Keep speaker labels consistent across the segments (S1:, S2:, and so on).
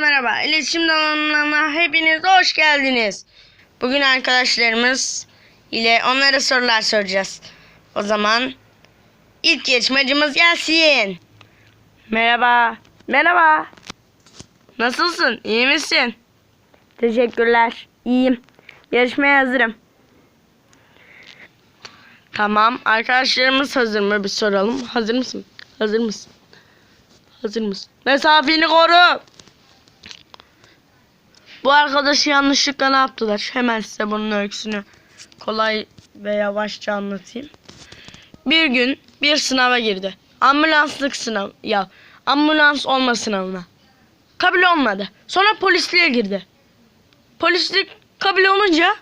S1: merhaba. İletişim alanına hepiniz hoş geldiniz. Bugün arkadaşlarımız ile onlara sorular soracağız. O zaman ilk yarışmacımız gelsin. Merhaba. Merhaba. Nasılsın? İyi misin? Teşekkürler. İyiyim. Yarışmaya hazırım. Tamam. Arkadaşlarımız hazır mı? Bir soralım. Hazır mısın? Hazır mısın? Hazır mısın? Mesafeni koru. Bu arkadaşı yanlışlıkla ne yaptılar? Hemen size bunun öyküsünü kolay ve yavaşça anlatayım. Bir gün bir sınava girdi. Ambulanslık sınav ya ambulans olma sınavına. Kabul olmadı. Sonra polisliğe girdi. Polislik kabul olunca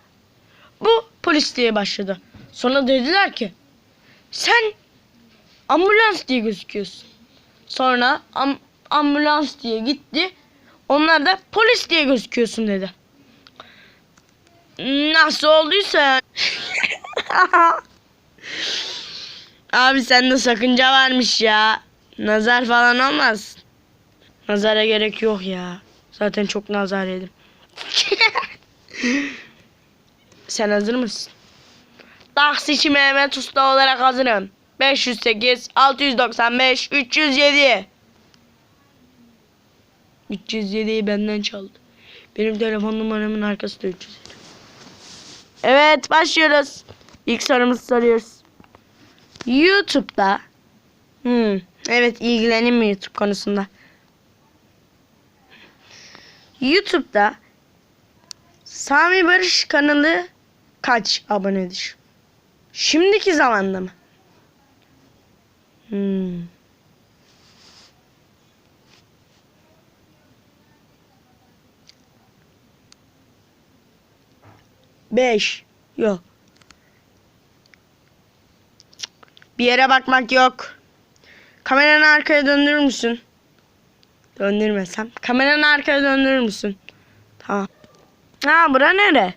S1: bu polisliğe başladı. Sonra dediler ki sen ambulans diye gözüküyorsun. Sonra am- ambulans diye gitti. Onlar da polis diye gözüküyorsun dedi. Nasıl olduysa. Abi sende sakınca varmış ya. Nazar falan olmaz. Nazara gerek yok ya. Zaten çok nazar yedim. Sen hazır mısın? Taksici Mehmet Usta olarak hazırım. 508 695 307 307'yi benden çaldı. Benim telefon numaramın arkasında 307. Evet başlıyoruz. İlk sorumuzu soruyoruz. YouTube'da hmm, evet ilgilenin mi YouTube konusunda? YouTube'da Sami Barış kanalı kaç abonedir? Şimdiki zamanda mı? Hmm. Beş. Yok. Bir yere bakmak yok. Kameranı arkaya döndürür müsün? Döndürmesem. Kameranı arkaya döndürür müsün? Tamam. Ha bura nere?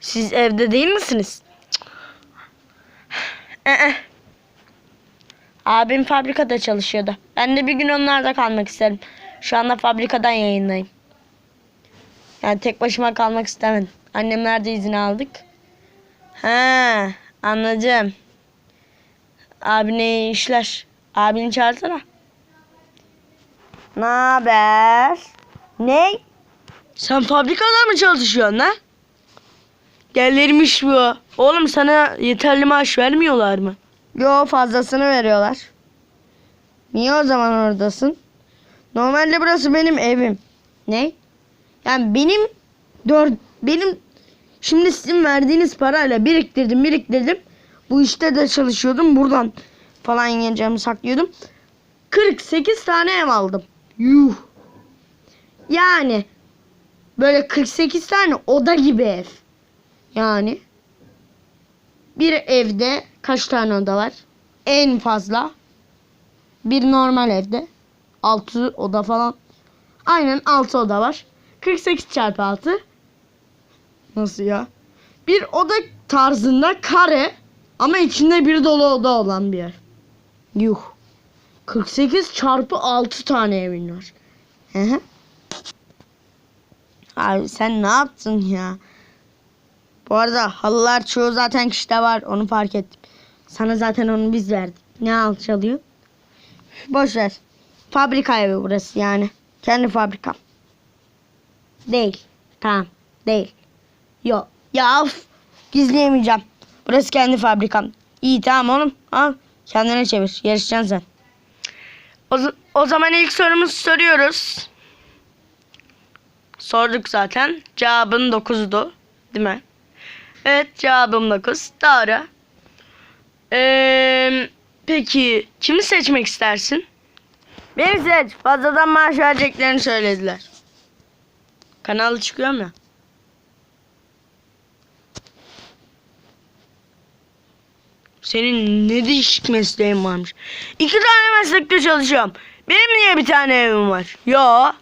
S1: Siz evde değil misiniz? Ee, Abim fabrikada çalışıyordu. Ben de bir gün onlarda kalmak isterim. Şu anda fabrikadan yayındayım. Yani tek başıma kalmak istemedim. Annemlerde izin aldık. Ha, anladım. Abi ne işler? Abini çağırsana. Ne haber? Ne? Sen fabrikada mı çalışıyorsun ha? Gelirmiş bu. Oğlum sana yeterli maaş vermiyorlar mı? Yo fazlasını veriyorlar. Niye o zaman oradasın? Normalde burası benim evim. Ne? Yani benim dört benim şimdi sizin verdiğiniz parayla biriktirdim biriktirdim. Bu işte de çalışıyordum. Buradan falan yeneceğimi saklıyordum. 48 tane ev aldım. Yuh. Yani böyle 48 tane oda gibi ev. Yani bir evde kaç tane oda var? En fazla bir normal evde 6 oda falan. Aynen 6 oda var. 48 çarpı 6. Nasıl ya? Bir oda tarzında kare ama içinde bir dolu oda olan bir yer. Yuh. 48 çarpı 6 tane evin var. Hı. Abi sen ne yaptın ya? Bu arada halılar çoğu zaten kişide var. Onu fark ettim. Sana zaten onu biz verdik. Ne alçalıyor? Boş ver. Fabrika evi burası yani. Kendi fabrikam. Değil. Tamam. Değil. Yok. Ya of. Gizleyemeyeceğim. Burası kendi fabrikam. İyi tamam oğlum. Al. Kendine çevir. Yarışacaksın sen. O, o zaman ilk sorumuzu soruyoruz. Sorduk zaten. Cevabın 9'du. Değil mi? Evet cevabım 9. Doğru. Ee, peki kimi seçmek istersin? Beni seç. Fazladan maaş vereceklerini söylediler. Kanalı çıkıyor mu? Senin ne değişik mesleğin varmış. İki tane meslekte çalışıyorum. Benim niye bir tane evim var? Yo.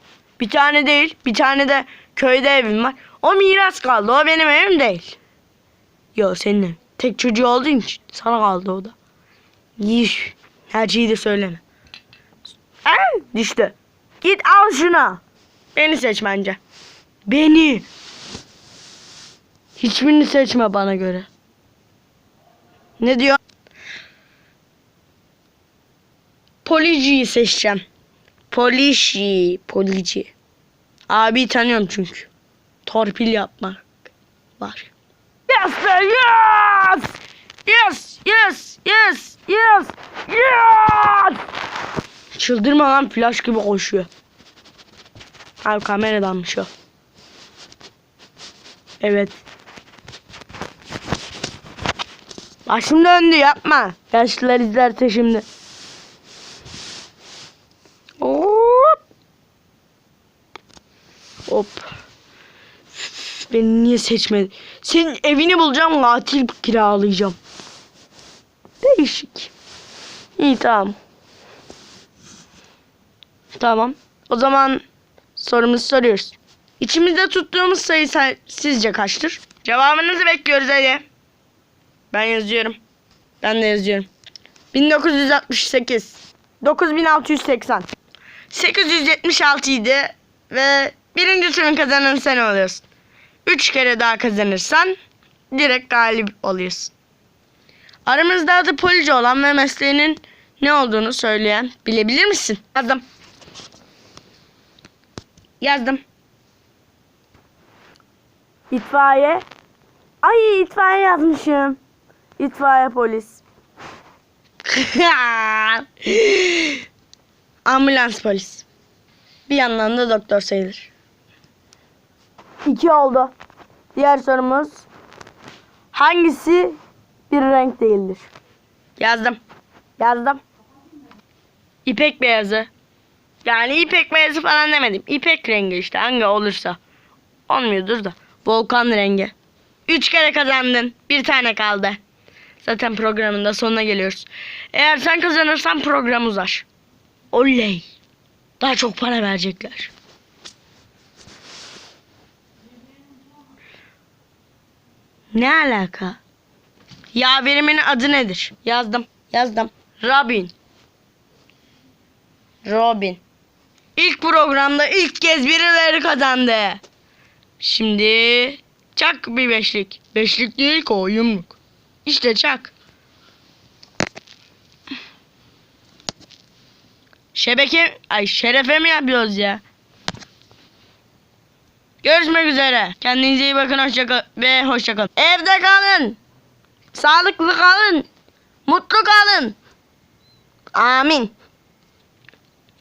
S1: Bir tane değil. Bir tane de köyde evim var. O miras kaldı. O benim evim değil. Yo senin. Tek çocuğu olduğun için sana kaldı o da. Yiş. Her şeyi de söyleme. Ay, düştü. Git al şunu. Beni seç bence. Beni. Hiçbirini seçme bana göre. Ne diyor? Polici'yi seçeceğim. Polici. Polici. Abi tanıyorum çünkü. Torpil yapmak var. Yes be yes! Yes! Yes! Yes! Yes! Yes! Çıldırma lan flash gibi koşuyor. Abi kameradanmış o. Evet. Başım döndü yapma. Yaşlılar izlerse şimdi. Hop. Hop. Beni niye seçmedin? Senin evini bulacağım katil kiralayacağım. Değişik. İyi tamam. Tamam. O zaman sorumuzu soruyoruz. İçimizde tuttuğumuz sayı say- sizce kaçtır? Cevabınızı bekliyoruz hadi. Ben yazıyorum. Ben de yazıyorum. 1968. 9680. 876 idi ve birinci turun kazanan sen oluyorsun. Üç kere daha kazanırsan direkt galip oluyorsun. Aramızda adı polici olan ve mesleğinin ne olduğunu söyleyen bilebilir misin? Yazdım. Yazdım. İtfaiye. Ay itfaiye yazmışım. İtfaiye polis. Ambulans polis. Bir yandan da doktor sayılır. İki oldu. Diğer sorumuz. Hangisi bir renk değildir? Yazdım. Yazdım. İpek beyazı. Yani ipek beyazı falan demedim. İpek rengi işte hangi olursa. Olmuyordur da. Volkan rengi. Üç kere kazandın. Bir tane kaldı. Zaten programın da sonuna geliyoruz. Eğer sen kazanırsan program uzar. Oley. Daha çok para verecekler. Ne alaka? Yaverimin adı nedir? Yazdım. Yazdım. Robin. Robin. İlk programda ilk kez birileri kazandı. Şimdi çak bir beşlik. Beşlik değil ki o yumruk. İşte çak. Şebeke, ay şerefe mi yapıyoruz ya? Görüşmek üzere. Kendinize iyi bakın hoşça kal ve hoşça kalın. Evde kalın. Sağlıklı kalın. Mutlu kalın. Amin.